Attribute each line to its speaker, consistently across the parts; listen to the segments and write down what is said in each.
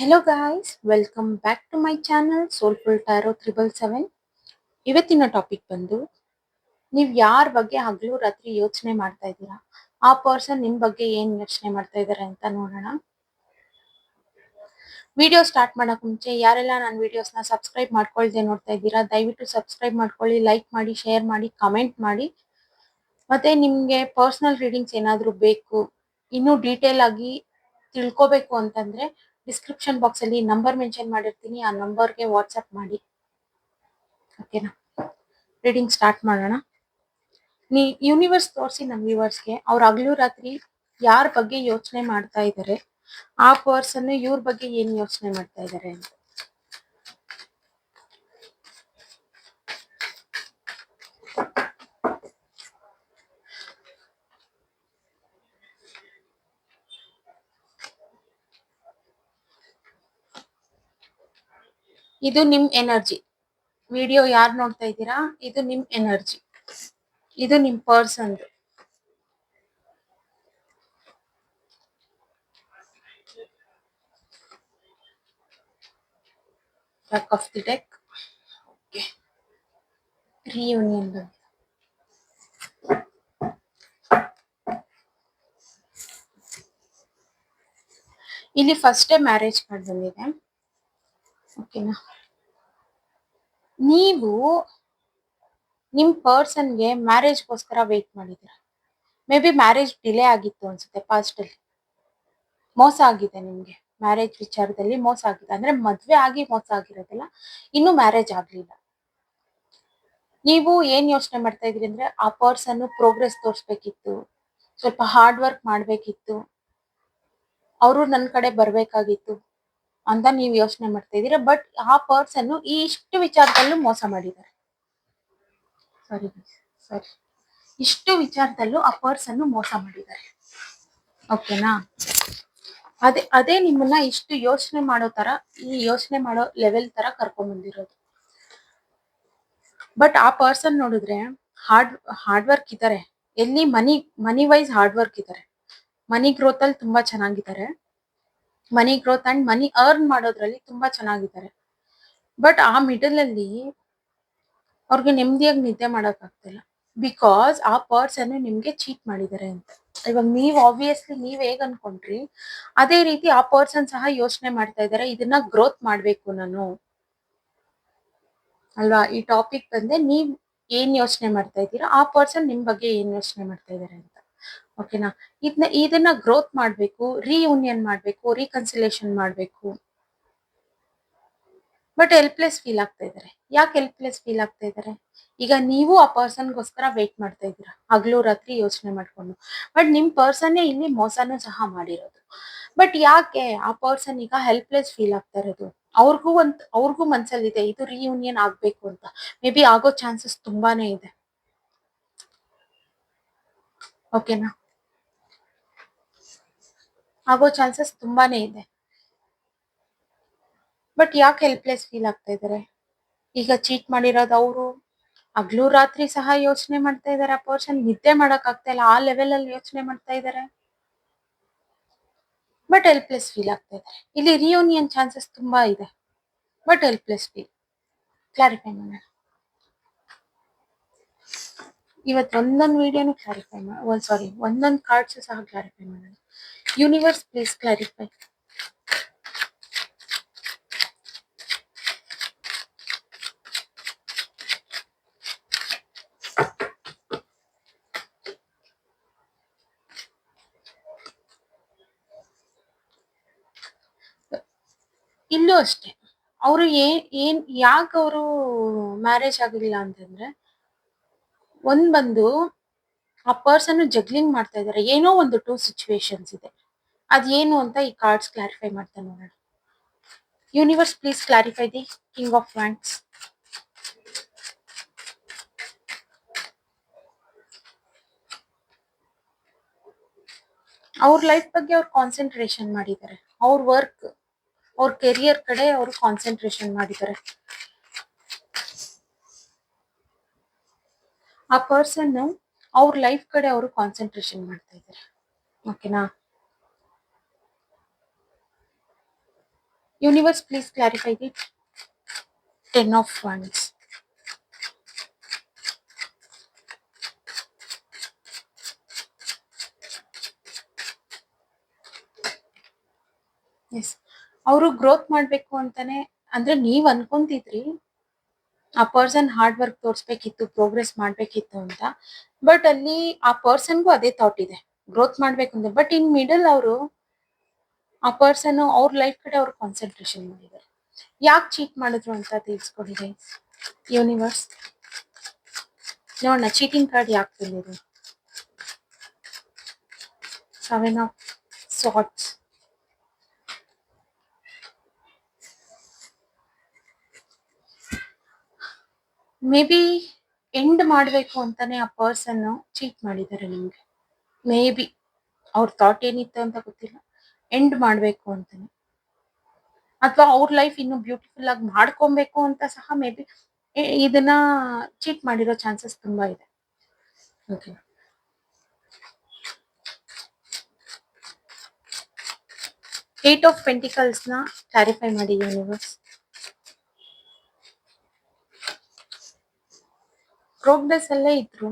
Speaker 1: Hello guys welcome back to my channel soulful tarot triple seven ಇವತ್ತಿನ topic ಬಂದು, ನೀವು ಯಾರ ಬಗ್ಗೆ ಹಗಲು ರಾತ್ರಿ ಯೋಚನೆ ಮಾಡ್ತಾ ಇದ್ದೀರಾ? ಆ ಪರ್ಸನ್ ನಿಮ್ ಬಗ್ಗೆ ಏನ್ ಯೋಚನೆ ಮಾಡ್ತಾ ಇದ್ದಾರೆ ಅಂತ ನೋಡೋಣ. ವಿಡಿಯೋ ಸ್ಟಾರ್ಟ್ ಮಾಡೋಕೆ ಮುಂಚೆ, ಯಾರೆಲ್ಲ ನನ್ನ ವಿಡಿಯೋಸ್ನ ಸಬ್ಸ್ಕ್ರೈಬ್ ಮಾಡ್ಕೊಳ್ದೆ ನೋಡ್ತಾ ಇದ್ದೀರಾ, ದಯವಿಟ್ಟು ಸಬ್ಸ್ಕ್ರೈಬ್ ಮಾಡ್ಕೊಳ್ಳಿ ಲೈಕ್ ಮಾಡಿ ಶೇರ್ ಮಾಡಿ ಕಮೆಂಟ್ ಮಾಡಿ. ಮತ್ತೆ ನಿಮ್ಗೆ ಪರ್ಸನಲ್ ರೀಡಿಂಗ್ಸ್ ಏನಾದರೂ ಬೇಕು, ಇನ್ನೂ ಡೀಟೇಲ್ ಆಗಿ ತಿಳ್ಕೋಬೇಕು ಅಂತಂದ್ರೆ ಡಿಸ್ಕ್ರಿಪ್ಷನ್ ಬಾಕ್ಸ್ ಅಲ್ಲಿ ನಂಬರ್ ಮೆನ್ಷನ್ ಮಾಡಿರ್ತೀನಿ. ಆ ನಂಬರ್ಗೆ ವಾಟ್ಸ್ಆಪ್ ಮಾಡಿ. ಓಕೆನಾ ರೀಡಿಂಗ್ ಸ್ಟಾರ್ಟ್ ಮಾಡೋಣ. ನೀ ಯೂನಿವರ್ಸ್ ತೋರಿಸಿ ನಮ್ಮ ವ್ಯೂವರ್ಸ್ಗೆ ಅವ್ರು ಹಗಲು ರಾತ್ರಿ ಯಾರ ಬಗ್ಗೆ ಯೋಚನೆ ಮಾಡ್ತಾ ಇದ್ದಾರೆ ಆ ಪರ್ಸನ್ ಇವ್ರ ಬಗ್ಗೆ ಏನ್ ಯೋಚನೆ ಮಾಡ್ತಾ ಇದ್ದಾರೆ ಅಂತ. ಇದು ನಿಮ್ ಎನರ್ಜಿ. ವಿಡಿಯೋ ಯಾರು ನೋಡ್ತಾ ಇದ್ದೀರಾ? ಇದು ನಿಮ್ ಎನರ್ಜಿ. ಇದು ನಿಮ್ ಪರ್ಸನ್. ಬ್ಯಾಕ್ ಆಫ್ ದಿ ಟೆಕ್ ಬಂದಿದೆ. ಇಲ್ಲಿ ಡೇ ಮ್ಯಾರೇಜ್ ಕಾರ್ಡ್ ಬಂದಿದೆ. ಓಕೆನಾ ನೀವು ನಿಮ್ ಪರ್ಸನ್ಗೆ ಮ್ಯಾರೇಜ್ಗೋಸ್ಕರ ವೇಟ್ ಮಾಡಿದ್ರೆ ಮೇ ಬಿ ಮ್ಯಾರೇಜ್ ಡಿಲೇ ಆಗಿತ್ತು ಅನ್ಸುತ್ತೆ ಪಾಸ್ಟ್ ಅಲ್ಲಿ. ಮೋಸ ಆಗಿದೆ ನಿಮ್ಗೆ. ಮ್ಯಾರೇಜ್ ವಿಚಾರದಲ್ಲಿ ಮೋಸ ಆಗಿದೆ. ಅಂದ್ರೆ ಮದ್ವೆ ಆಗಿ ಮೋಸ ಆಗಿರೋದಿಲ್ಲ. ಇನ್ನು ಮ್ಯಾರೇಜ್ ಆಗ್ಲಿಲ್ಲ. ನೀವು ಏನ್ ಯೋಚನೆ ಮಾಡ್ತಾ ಇದ್ರಿ ಅಂದ್ರೆ ಆ ಪರ್ಸನ್ ಪ್ರೋಗ್ರೆಸ್ ತೋರಿಸ್ಬೇಕಿತ್ತು. ಸ್ವಲ್ಪ ಹಾರ್ಡ್ ವರ್ಕ್ ಮಾಡ್ಬೇಕಿತ್ತು. ಅವರು ನನ್ನ ಕಡೆ ಬರ್ಬೇಕಾಗಿತ್ತು. ಅಂತ ನೀವು ಯೋಚನೆ ಮಾಡ್ತಾ ಇದ್ದೀರಾ. ಬಟ್ ಆ ಪರ್ಸನ್ ಈ ಇಷ್ಟು ವಿಚಾರದಲ್ಲೂ ಮೋಸ ಮಾಡಿದ್ದಾರೆ. ಸಾರಿ ಸಾರಿ ಇಷ್ಟು ವಿಚಾರದಲ್ಲೂ ಆ ಪರ್ಸನ್ ಮೋಸ ಮಾಡಿದ್ದಾರೆ. ಓಕೆನಾ ಅದೇ ಅದೇ ನಿಮ್ಮನ್ನ ಇಷ್ಟು ಯೋಚನೆ ಮಾಡೋ ತರ, ಈ ಯೋಚನೆ ಮಾಡೋ ಲೆವೆಲ್ ತರ ಕರ್ಕೊಂಡ್ ಬಂದಿರೋದು. ಬಟ್ ಆ ಪರ್ಸನ್ ನೋಡಿದ್ರೆ ಹಾರ್ಡ್ ಹಾರ್ಡ್ ವರ್ಕ್ ಇದ್ದಾರೆ. ಎಲ್ಲಿ money money wise hard work ಇದ್ದಾರೆ. ಮನಿ ಗ್ರೋತ್ ಅಲ್ಲಿ ತುಂಬಾ ಚೆನ್ನಾಗಿದ್ದಾರೆ. Money growth and money earn ಮಾಡೋದ್ರಲ್ಲಿ ತುಂಬಾ ಚೆನ್ನಾಗಿದ್ದಾರೆ. ಬಟ್ ಆ ಮಿಡಲ್ ಅಲ್ಲಿ ಅವ್ರಿಗೆ ನೆಮ್ಮದಿಯಾಗಿ ನಿದ್ದೆ ಮಾಡೋಕ್ಕಾಗ್ತಿಲ್ಲ. ಬಿಕಾಸ್ ಆ ಪರ್ಸನ್ ನಿಮ್ಗೆ ಚೀಟ್ ಮಾಡಿದ್ದಾರೆ ಅಂತ. ಇವಾಗ ನೀವ್ ಆಬ್ವಿಯಸ್ಲಿ ನೀವ್ ಹೇಗ್ ಅನ್ಕೊಂಡ್ರಿ, ಅದೇ ರೀತಿ ಆ ಪರ್ಸನ್ ಸಹ ಯೋಚನೆ ಮಾಡ್ತಾ ಇದ್ದಾರೆ, ಇದನ್ನ ಗ್ರೋತ್ ಮಾಡ್ಬೇಕು ನಾನು. ಅಲ್ವಾ? ಈ ಟಾಪಿಕ್ ಬಂದೆ, ನೀವ್ ಏನ್ ಯೋಚನೆ ಮಾಡ್ತಾ ಇದ್ದೀರಾ, ಆ ಪರ್ಸನ್ ನಿಮ್ ಬಗ್ಗೆ ಏನ್ ಯೋಚನೆ ಮಾಡ್ತಾ ಇದ್ದಾರೆ ಅಂತ. ಓಕೆನಾ ಇದನ್ನ ಇದನ್ನ ಗ್ರೋತ್ ಮಾಡಬೇಕು ರೀಯೂನಿಯನ್ ಮಾಡಬೇಕು ರೀಕನ್ಸಿಲೇಷನ್ ಮಾಡಬೇಕು. ಬಟ್ ಹೆಲ್ಪ್ಲೆಸ್ ಫೀಲ್ ಆಗ್ತಾ ಇದ್ದಾರೆ ಯಾಕೆ ಹೆಲ್ಪ್ಲೆಸ್ ಫೀಲ್ ಆಗ್ತಾ ಇದ್ದಾರೆ ಈಗ ನೀವು ಆ ಪರ್ಸನ್ಗೋಸ್ಕರ ವೇಟ್ ಮಾಡ್ತಾ ಇದ್ದೀರಾ. ಹಗಲು ರಾತ್ರಿ ಯೋಚನೆ ಮಾಡ್ಕೊಂಡು. ಬಟ್ ನಿಮ್ಮ ಪರ್ಸನ್ನೇ ಇಲ್ಲಿ ಮೋಸನೂ ಸಹ ಮಾಡಿರೋದು. ಬಟ್ ಯಾಕೆ ಆ ಪರ್ಸನ್ ಈಗ ಹೆಲ್ಪ್ಲೆಸ್ ಫೀಲ್ ಆಗ್ತಾ ಇರೋದು? ಅವ್ರಿಗೂ ಒಂದು, ಅವ್ರಿಗೂ ಮನಸ್ಸಲ್ಲಿದೆ ಇದು ರೀಯೂನಿಯನ್ ಆಗಬೇಕು ಅಂತ. ಮೇ ಬಿ ಆಗೋ ಚಾನ್ಸಸ್ ತುಂಬಾನೇ ಇದೆ. ಓಕೆನಾ ಆಗೋ ಚಾನ್ಸಸ್ ತುಂಬಾನೇ ಇದೆ. ಬಟ್ ಯಾಕೆ ಹೆಲ್ಪ್ಲೆಸ್ ಫೀಲ್ ಆಗ್ತಾ ಇದ್ದಾರೆ ಈಗ ಚೀಟ್ ಮಾಡಿರೋದು ಅವರು, ಹಗ್ಲು ರಾತ್ರಿ ಸಹ ಯೋಚನೆ ಮಾಡ್ತಾ ಇದ್ದಾರೆ ಆ ಪರ್ಸನ್ ನಿದ್ದೆ ಮಾಡಕ್ ಆಗ್ತಾ ಇಲ್ಲ, ಆ ಲೆವೆಲ್ ಅಲ್ಲಿ ಯೋಚನೆ ಮಾಡ್ತಾ ಇದ್ದಾರೆ ಬಟ್ ಹೆಲ್ಪ್ಲೆಸ್ ಫೀಲ್ ಆಗ್ತಾ ಇದ್ದಾರೆ ಇಲ್ಲಿ ರಿಯೂನಿಯನ್ ಚಾನ್ಸಸ್ ತುಂಬಾ ಇದೆ. ಬಟ್ ಹೆಲ್ಪ್ಲೆಸ್ ಫೀಲ್ ಕ್ಲಾರಿಫೈ ಮಾಡೋಣ. ಇವತ್ತು ಒಂದೊಂದು ವಿಡಿಯೋನು ಕ್ಲಾರಿಫೈ ಮಾಡಿ ಸಾರಿ ಒಂದೊಂದು ಕಾರ್ಡ್ಸ್ ಸಹ ಕ್ಲಾರಿಫೈ ಮಾಡೋಣ. Universe please clarify. ಇಲ್ಲೂ ಅಷ್ಟೇ. ಅವರು ಏನ್ ಏನ್, ಯಾಕೆ ಅವರು ಮ್ಯಾರೇಜ್ ಆಗಲಿಲ್ಲ ಅಂತಂದ್ರೆ, ಒಂದ್ ಬಂದು ಆ ಪರ್ಸನ್ ಜಗ್ಲಿಂಗ್ ಮಾಡ್ತಾ ಇದ್ದಾರೆ ಏನೋ ಒಂದು ಟೂ ಸಿಚುವೇಶನ್ಸ್ ಇದೆ. ಅದೇನು ಅಂತ ಈ ಕಾರ್ಡ್ಸ್ ಕ್ಲಾರಿಫೈ ಮಾಡ್ತಾ ನೋಡೋಣ. Universe please clarify the king of wands ಅವ್ರ ಲೈಫ್ ಬಗ್ಗೆ ಅವ್ರು ಕಾನ್ಸಂಟ್ರೇಷನ್ ಮಾಡಿದ್ದಾರೆ. ಅವ್ರ ವರ್ಕ್ ಅವ್ರ ಕೆರಿಯರ್ ಕಡೆ ಅವರು ಕಾನ್ಸಂಟ್ರೇಷನ್ ಮಾಡಿದ್ದಾರೆ. ಆ ಪರ್ಸನ್ ಅವ್ರ ಲೈಫ್ ಕಡೆ ಅವರು ಕಾನ್ಸಂಟ್ರೇಷನ್ ಮಾಡ್ತಾ ಇದ್ದಾರೆ. ಓಕೆನಾ Universe, please clarify the Ten of Wands. Yes ಅವರು ಗ್ರೋತ್ ಮಾಡ್ಬೇಕು ಅಂತಾನೆ ಅಂದ್ರೆ ನೀವ್ ಅನ್ಕೊಂತಿದ್ರಿ ಆ ಪರ್ಸನ್ ಹಾರ್ಡ್ ವರ್ಕ್ ತೋರಿಸ್ಬೇಕಿತ್ತು ಪ್ರೋಗ್ರೆಸ್ ಮಾಡ್ಬೇಕಿತ್ತು ಅಂತ. ಬಟ್ ಅಲ್ಲಿ ಆ ಪರ್ಸನ್ಗೂ ಅದೇ ಥಾಟ್ ಇದೆ. ಗ್ರೋತ್ ಮಾಡ್ಬೇಕು ಅಂತ. ಬಟ್ ಇನ್ ಮಿಡಲ್ ಅವರು ಆ ಪರ್ಸನ್ ಅವ್ರ ಲೈಫ್ ಕಡೆ ಅವ್ರು ಕಾನ್ಸಂಟ್ರೇಷನ್ ಮಾಡಿದ್ದಾರೆ ಯಾಕೆ ಚೀಟ್ ಮಾಡಿದ್ರು ಅಂತ ತಿಳಿಸ್ಕೊಡಿ ಯೂನಿವರ್ಸ್ ನೋಡೋಣ ಚೀಟಿಂಗ್ ಕಾರ್ಡ್ ಯಾಕೆ ಬಂದಿದೆ? Seven of swords maybe end ಮಾಡಬೇಕು ಅಂತಾನೆ ಆ ಪರ್ಸನ್ ಚೀಟ್ ಮಾಡಿದ್ದಾರೆ ನಿಮಗೆ. ಮೇ ಬಿ ಅವ್ರ ಥಾಟ್ ಏನಿತ್ತು ಅಂತ ಗೊತ್ತಿಲ್ಲ. ಎಂಡ್ ಮಾಡಬೇಕು ಅಂತಾನೆ. ಅಥವಾ ಅವ್ರ ಲೈಫ್ ಇನ್ನು ಬ್ಯೂಟಿಫುಲ್ ಆಗಿ ಮಾಡ್ಕೊಬೇಕು ಅಂತ ಸಹ ಮೇ ಬಿ ಇದನ್ನ ಚೀಟ್ ಮಾಡಿರೋ ಚಾನ್ಸಸ್ ತುಂಬಾ ಇದೆ. ಓಕೆ ಏಟ್ ಆಫ್ ಪೆಂಟಿಕಲ್ಸ್ನ ಕ್ಲಾರಿಫೈ ಮಾಡಿ ಯೂನಿವರ್ಸ್ ಪ್ರೋಗ್ರೆಸ್ ಅಲ್ಲೇ ಇದ್ರು.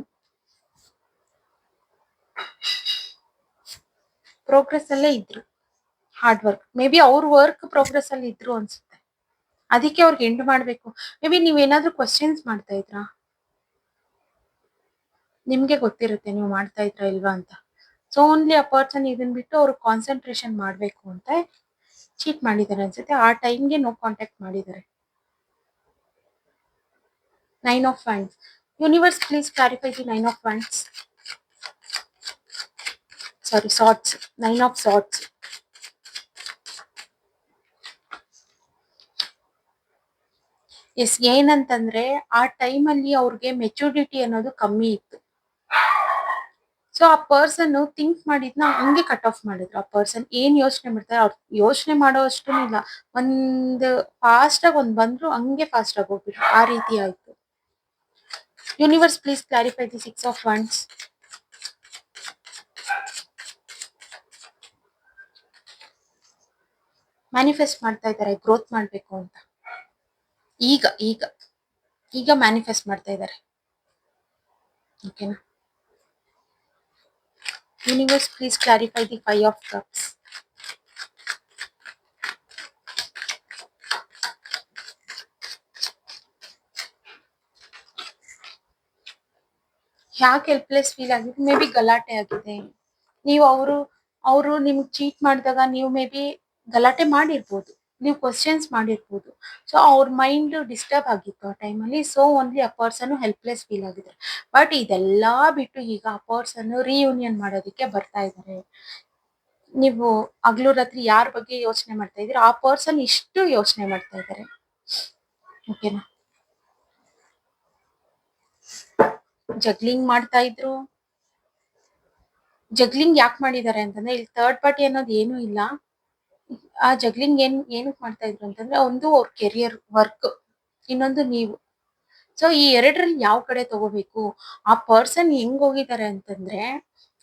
Speaker 1: ಪ್ರೋಗ್ರೆಸ್ ಅಲ್ಲೇ ಇದ್ರು. ಹಾರ್ಡ್ ವರ್ಕ್ ಮೇ ಬಿ ಅವ್ರ ವರ್ಕ್ ಪ್ರೋಗ್ರೆಸ್ ಅಲ್ಲಿ ಇದ್ರು ಅನ್ಸುತ್ತೆ. ಅದಕ್ಕೆ ಅವ್ರಿಗೆ ಎಂಡ್ ಮಾಡ್ಬೇಕು. ಮೇ ಬಿ ನೀವೇನಾದ್ರೂ ಕ್ವಶನ್ಸ್ ಮಾಡ್ತಾ ಇದ್ರಾ? ನಿಮ್ಗೆ ಗೊತ್ತಿರುತ್ತೆ ನೀವು ಮಾಡ್ತಾ ಇದ್ರಾ ಇಲ್ವಾ ಅಂತ. ಸೊ ಓನ್ಲಿ ಆ ಪರ್ಸನ್ ಇದನ್ ಬಿಟ್ಟು ಅವ್ರು ಕಾನ್ಸಂಟ್ರೇಷನ್ ಮಾಡ್ಬೇಕು ಅಂತ ಚೀಟ್ ಮಾಡಿದ್ದಾರೆ ಅನ್ಸುತ್ತೆ. ಆ ಟೈಮ್ಗೆ ನೋ ಕಾಂಟ್ಯಾಕ್ಟ್ ಮಾಡಿದ್ದಾರೆ. Nine of wands universe please clarify the nine of wands sorry swords nine of swords yes, ಏನಂತಂದ್ರೆ ಆ ಟೈಮಲ್ಲಿ ಅವ್ರಿಗೆ ಮೆಚುರಿಟಿ ಅನ್ನೋದು ಕಮ್ಮಿ ಇತ್ತು. ಸೊ ಆ ಪರ್ಸನ್ ಥಿಂಕ್ ಮಾಡಿದ್ನ ಹಂಗೆ ಕಟ್ ಆಫ್ ಮಾಡಿದ್ರು. ಆ ಪರ್ಸನ್ ಏನ್ ಯೋಚನೆ ಮಾಡ್ತಾರೆ ಅವ್ರು, ಯೋಚನೆ ಮಾಡೋ ಅಷ್ಟು ಇಲ್ಲ. ಒಂದ್ ಫಾಸ್ಟ್ ಆಗಿ ಒಂದ್ ಬಂದ್ರು ಹಂಗೆ ಫಾಸ್ಟ್ ಆಗಿ ಹೋಗ್ಬಿಟ್ರು. ಆ ರೀತಿ ಆಯ್ತು. Universe please clarify the six of wands manifest ಮಾಡ್ತಾ ಇದ್ದಾರೆ ಗ್ರೋತ್ ಮಾಡ್ಬೇಕು ಅಂತ. ಈಗ ಈಗ ಈಗ ಮ್ಯಾನಿಫೆಸ್ಟ್ ಮಾಡ್ತಾ ಇದ್ದಾರೆ ಓಕೆನಾ universe please clarify the five of cups ಯಾಕೆ ಹೆಲ್ಪ್ಲೆಸ್ ಫೀಲ್ ಆಗಿದೆ? ಮೇ ಬಿ ಗಲಾಟೆ ಆಗಿದೆ. ನೀವು ಅವರು ಅವರು ನಿಮ್ಗೆ ಚೀಟ್ ಮಾಡಿದಾಗ ನೀವು ಮೇ ಬಿ ಗಲಾಟೆ ಮಾಡಿರ್ಬೋದು. ನೀವು ಕ್ವಶನ್ಸ್ ಮಾಡಿರ್ಬೋದು. ಸೊ ಅವ್ರ ಮೈಂಡ್ ಡಿಸ್ಟರ್ಬ್ ಆಗಿತ್ತು ಆ ಟೈಮಲ್ಲಿ ಸೊ ಓನ್ಲಿ ಆ ಪರ್ಸನ್ ಹೆಲ್ಪ್ಲೆಸ್ ಫೀಲ್ ಆಗಿದ್ದಾರೆ ಬಟ್ ಇದೆಲ್ಲ ಬಿಟ್ಟು ಈಗ ಆ ಪರ್ಸನ್ ರೀಯೂನಿಯನ್ ಮಾಡೋದಕ್ಕೆ ಬರ್ತಾ ಇದ್ದಾರೆ ನೀವು ಹಗ್ಲು ರಾತ್ರಿ ಯಾರ ಬಗ್ಗೆ ಯೋಚನೆ ಮಾಡ್ತಾ ಇದ್ದೀರಾ? ಆ ಪರ್ಸನ್ ಇಷ್ಟು ಯೋಚನೆ ಮಾಡ್ತಾ ಇದ್ದಾರೆ ಓಕೆನಾ ಜಗ್ಲಿಂಗ್ ಮಾಡ್ತಾ ಇದ್ರು. ಜಗ್ಲಿಂಗ್ ಯಾಕೆ ಮಾಡಿದ್ದಾರೆ ಅಂತಂದ್ರೆ, ಇಲ್ಲಿ ಥರ್ಡ್ ಪಾರ್ಟಿ ಅನ್ನೋದು ಏನೂ ಇಲ್ಲ. ಆ ಜಗ್ಲಿಂಗ್ ಏನ್ ಏನಕ್ಕೆ ಮಾಡ್ತಾ ಇದ್ರು ಅಂತಂದ್ರೆ ಒಂದು ಅವ್ರ ಕೆರಿಯರ್ ವರ್ಕ್ ಇನ್ನೊಂದು ನೀವು. ಸೊ ಈ ಎರಡರಲ್ಲಿ ಯಾವ ಕಡೆ ತಗೋಬೇಕು? ಆ ಪರ್ಸನ್ ಹೆಂಗ್ ಹೋಗಿದ್ದಾರೆ ಅಂತಂದ್ರೆ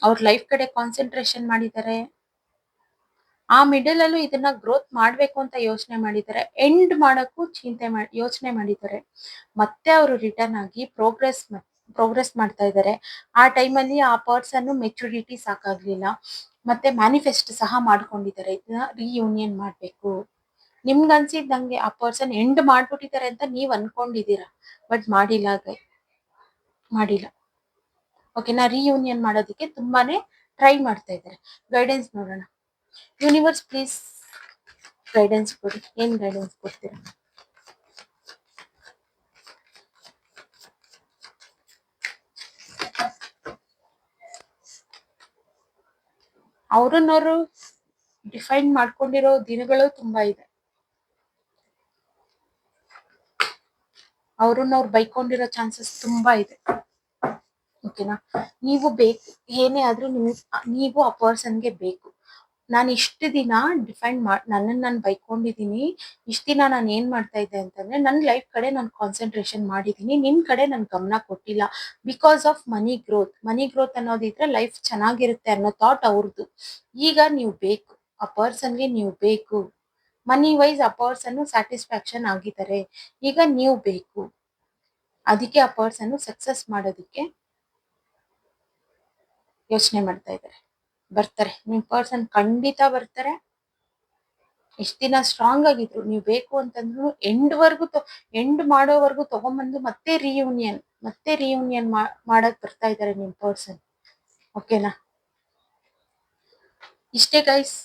Speaker 1: ಅವ್ರ ಲೈಫ್ ಕಡೆ ಕಾನ್ಸಂಟ್ರೇಷನ್ ಮಾಡಿದ್ದಾರೆ ಆ ಮಿಡಲ್ ಅಲ್ಲೂ ಇದನ್ನ ಗ್ರೋತ್ ಮಾಡ್ಬೇಕು ಅಂತ ಯೋಚನೆ ಮಾಡಿದ್ದಾರೆ ಎಂಡ್ ಮಾಡಕ್ಕೂ ಚಿಂತೆ ಮಾಡಿ ಯೋಚನೆ ಮಾಡಿದ್ದಾರೆ ಮತ್ತೆ ಅವರು ರಿಟರ್ನ್ ಆಗಿ ಪ್ರೋಗ್ರೆಸ್ ಪ್ರೋಗ್ರೆಸ್ ಮಾಡ್ತಾ ಇದ್ದಾರೆ ಆ ಟೈಮಲ್ಲಿ ಆ ಪರ್ಸನ್ ಮೆಚುರಿಟಿ ಸಾಕಾಗ್ಲಿಲ್ಲ. ಮತ್ತೆ ಮ್ಯಾನಿಫೆಸ್ಟ್ ಸಹ ಮಾಡ್ಕೊಂಡಿದ್ದಾರೆ. ಇದನ್ನ ರಿಯೂನಿಯನ್ ಮಾಡ್ಬೇಕು. ನಿಮ್ಗೆ ಅನ್ಸಿದ್ದಂಗೆ ಆ ಪರ್ಸನ್ ಎಂಡ್ ಮಾಡ್ಬಿಟ್ಟಿದ್ದಾರೆ ಅಂತ ನೀವ್ ಅನ್ಕೊಂಡಿದ್ದೀರಾ? ಬಟ್ ಮಾಡಿಲ್ಲ ಗೈ ಮಾಡಿಲ್ಲ. ಓಕೆನಾ ರಿಯೂನಿಯನ್ ಮಾಡೋದಕ್ಕೆ ತುಂಬಾನೇ ಟ್ರೈ ಮಾಡ್ತಾ ಇದ್ದಾರೆ. ಗೈಡೆನ್ಸ್ ನೋಡೋಣ. ಯೂನಿವರ್ಸ್ ಪ್ಲೀಸ್ ಗೈಡೆನ್ಸ್ ಕೊಡಿ. ಏನ್ ಗೈಡೆನ್ಸ್ ಕೊಡ್ತೀರಾ? ಅವ್ರನ್ನವರು ಡಿಫೈನ್ ಮಾಡ್ಕೊಂಡಿರೋ ದಿನಗಳು ತುಂಬಾ ಇದೆ. ಅವ್ರನ್ನವ್ರು ಬೈಕೊಂಡಿರೋ ಚಾನ್ಸಸ್ ತುಂಬಾ ಇದೆ. ಓಕೆನಾ ನೀವು ಬೇಕು, ಏನೇ ಆದ್ರೂ ನೀವು ಆ ಪರ್ಸನ್ಗೆ ಬೇಕು. ನಾನು ಇಷ್ಟು ದಿನ ಡಿಫೈನ್ ಮಾಡಿ ನನ್ನನ್ನು ನಾನು ಬೈಕೊಂಡಿದ್ದೀನಿ ಇಷ್ಟು ದಿನ ನಾನು ಏನು ಮಾಡ್ತಾ ಇದ್ದೆ ಅಂತಂದರೆ ನನ್ನ ಲೈಫ್ ಕಡೆ ನಾನು ಕಾನ್ಸಂಟ್ರೇಷನ್ ಮಾಡಿದ್ದೀನಿ ನಿನ್ನ ಕಡೆ ನಾನು ಗಮನ ಕೊಟ್ಟಿಲ್ಲ. Because of money growth money growth ಅನ್ನೋದಿದ್ರೆ life ಚೆನ್ನಾಗಿರುತ್ತೆ ಅನ್ನೋ ಥಾಟ್ ಅವ್ರದ್ದು ಈಗ ನೀವು ಬೇಕು, ಆ ಪರ್ಸನ್ಗೆ ನೀವು ಬೇಕು. ಮನಿ ವೈಸ್ ಆ ಪರ್ಸನ್ ಸ್ಯಾಟಿಸ್ಫ್ಯಾಕ್ಷನ್ ಆಗಿದ್ದಾರೆ. ಈಗ ನೀವು ಬೇಕು. ಅದಕ್ಕೆ ಆ ಪರ್ಸನ್ ಸಕ್ಸಸ್ ಮಾಡೋದಕ್ಕೆ ಯೋಚನೆ ಮಾಡ್ತಾ ಇದ್ದಾರೆ. ಬರ್ತಾರೆ. ನಿಮ್ ಪರ್ಸನ್ ಖಂಡಿತ ಬರ್ತಾರೆ. ಇಷ್ಟ ದಿನ ಸ್ಟ್ರಾಂಗ್ ಆಗಿದ್ರು, ನೀವು ಬೇಕು ಅಂತಂದ್ರು ಎಂಡ್ ವರ್ಗು ಎಂಡ್ ಮಾಡೋವರೆಗೂ ತಗೊಂಬಂದು ಮತ್ತೆ ರಿಯೂನಿಯನ್ ಮತ್ತೆ ರಿಯೂನಿಯನ್ ಮಾಡಕ್ ಬರ್ತಾ ಇದ್ದಾರೆ ನಿಮ್ ಪರ್ಸನ್ ಓಕೆನಾ ಇಷ್ಟೇ ಗೈಸ್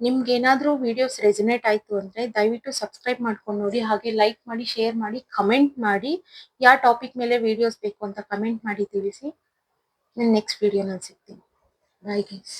Speaker 1: ನಿಮ್ಗೆ ಏನಾದ್ರೂ ವಿಡಿಯೋಸ್ ರೆಸಿನೇಟ್ ಆಯ್ತು ಅಂದ್ರೆ ದಯವಿಟ್ಟು ಸಬ್ಸ್ಕ್ರೈಬ್ ಮಾಡ್ಕೊಂಡು ನೋಡಿ, ಹಾಗೆ ಲೈಕ್ ಮಾಡಿ ಶೇರ್ ಮಾಡಿ ಕಮೆಂಟ್ ಮಾಡಿ. ಯಾವ ಟಾಪಿಕ್ ಮೇಲೆ ವಿಡಿಯೋಸ್ ಬೇಕು ಅಂತ ಕಮೆಂಟ್ ಮಾಡಿ ತಿಳಿಸಿ. ನಾನು ನೆಕ್ಸ್ಟ್ ವಿಡಿಯೋನಲ್ಲಿ ಸಿಗ್ತೀನಿ. Bye guys